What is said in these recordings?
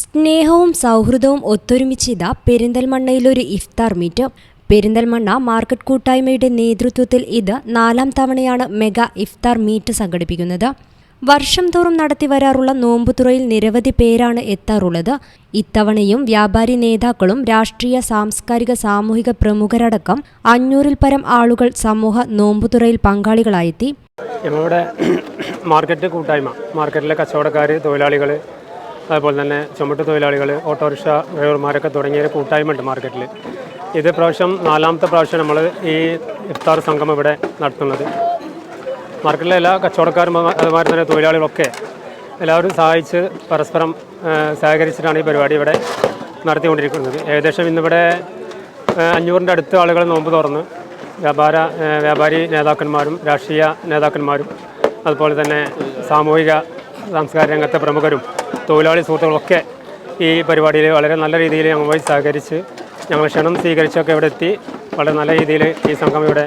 സ്നേഹവും സൗഹൃദവും ഒത്തൊരുമിച്ചിത പെരിന്തൽമണ്ണയിലൊരു ഇഫ്താർ മീറ്റ്. പെരിന്തൽമണ്ണ മാർക്കറ്റ് കൂട്ടായ്മയുടെ നേതൃത്വത്തിൽ ഇത് നാലാം തവണയാണ് മെഗാ ഇഫ്താർ മീറ്റ് സംഘടിപ്പിക്കുന്നത്. വർഷം തോറും നടത്തി വരാറുള്ള നോമ്പുതുറയിൽ നിരവധി പേരാണ് എത്താറുള്ളത്. ഇത്തവണയും വ്യാപാരി നേതാക്കളും രാഷ്ട്രീയ സാംസ്കാരിക സാമൂഹിക പ്രമുഖരടക്കം അഞ്ഞൂറിൽ പരം ആളുകൾ സമൂഹ നോമ്പുതുറയിൽ പങ്കാളികളായെത്തി. മാർക്കറ്റ് കൂട്ടായ്മ മാർക്കറ്റിലെ കച്ചവടക്കാർ തൊഴിലാളികൾ അതുപോലെ തന്നെ ചുമട്ട് തൊഴിലാളികൾ ഓട്ടോറിക്ഷ ഡ്രൈവർമാരൊക്കെ തുടങ്ങിയ ഒരു കൂട്ടായ്മ ഉണ്ട് മാർക്കറ്റിൽ. ഇത് പ്രാവശ്യം നാലാമത്തെ പ്രാവശ്യം നമ്മൾ ഈ ഇഫ്താർ സംഘം ഇവിടെ നടത്തുന്നത്. മാർക്കറ്റിലെ എല്ലാ കച്ചവടക്കാരും അതു- അതുമാതിരി തന്നെ തൊഴിലാളികളൊക്കെ എല്ലാവരും സഹായിച്ച് പരസ്പരം സഹകരിച്ചിട്ടാണ് ഈ പരിപാടി ഇവിടെ നടത്തിക്കൊണ്ടിരിക്കുന്നത്. ഏകദേശം ഇന്നിവിടെ അഞ്ഞൂറിന്റെ അടുത്ത് ആളുകൾ നോമ്പ് തുറന്ന് വ്യാപാര വ്യാപാരി നേതാക്കന്മാരും രാഷ്ട്രീയ നേതാക്കന്മാരും അതുപോലെ തന്നെ സാമൂഹിക സാംസ്കാരിക രംഗത്തെ പ്രമുഖരും തൊഴിലാളി സുഹൃത്തുക്കളൊക്കെ ഈ പരിപാടിയിൽ വളരെ നല്ല രീതിയിൽ ഞങ്ങളുമായി സഹകരിച്ച് ഞങ്ങൾ ക്ഷണം സ്വീകരിച്ചൊക്കെ ഇവിടെ എത്തി. വളരെ നല്ല രീതിയിൽ ഈ സംഘം ഇവിടെ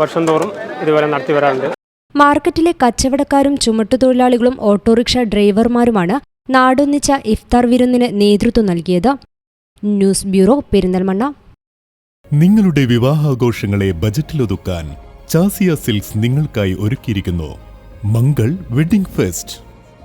വർഷം തോറും ഇതുപോലെ നടത്തി വരാറുണ്ട്. മാർക്കറ്റിലെ കച്ചവടക്കാരും ചുമട്ടുതൊഴിലാളികളും ഓട്ടോറിക്ഷ ഡ്രൈവർമാരുമാണ് നാടൊന്നിച്ച ഇഫ്താർ വിരുന്നിന് നേതൃത്വം നൽകിയത്. News bureau Perinthalmanna. നിങ്ങളുടെ വിവാഹാഘോഷങ്ങളെ ബജറ്റിലൊതുക്കാൻ ചാസിയ സിൽക്സ് നിങ്ങൾക്കായി ഒരുക്കിയിരിക്കുന്നു. Mangal wedding fest.